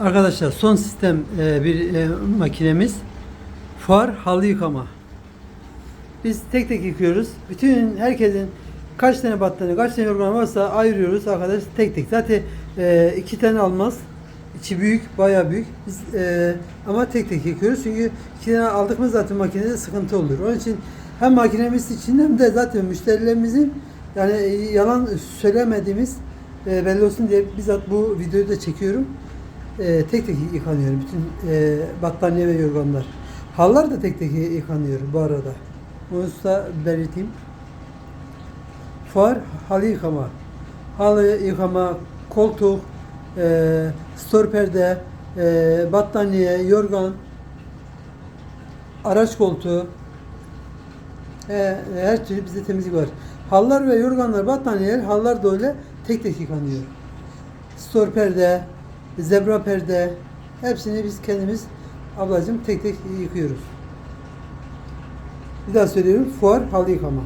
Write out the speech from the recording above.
Arkadaşlar son sistem e, bir e, makinemiz. Far halı yıkama. Biz tek tek yıkıyoruz. Bütün herkesin kaç tane battaniye, kaç tane yorgan varsa ayırıyoruz arkadaş tek tek. Zaten e, iki tane almaz. İçi büyük, bayağı büyük. Biz e, ama tek tek yıkıyoruz çünkü iki tane aldık mı zaten makinede sıkıntı olur. Onun için hem makinemiz için hem de zaten müşterilerimizin yani yalan söylemediğimiz e, belli olsun diye bizzat bu videoyu da çekiyorum. E, tek tek yıkanıyor bütün e, battaniye ve yorganlar. Hallar da tek tek yıkanıyor bu arada. Onu da belirteyim. Far halı yıkama. Halı yıkama, koltuk, e, stor perde, e, battaniye, yorgan, araç koltuğu, e, her türlü bizde temizlik var. Hallar ve yorganlar, battaniyeler, hallar da öyle tek tek yıkanıyor. Stor perde, zebra perde, hepsini biz kendimiz ablacığım tek tek yıkıyoruz. Bir daha söylüyorum, fuar halı yıkama.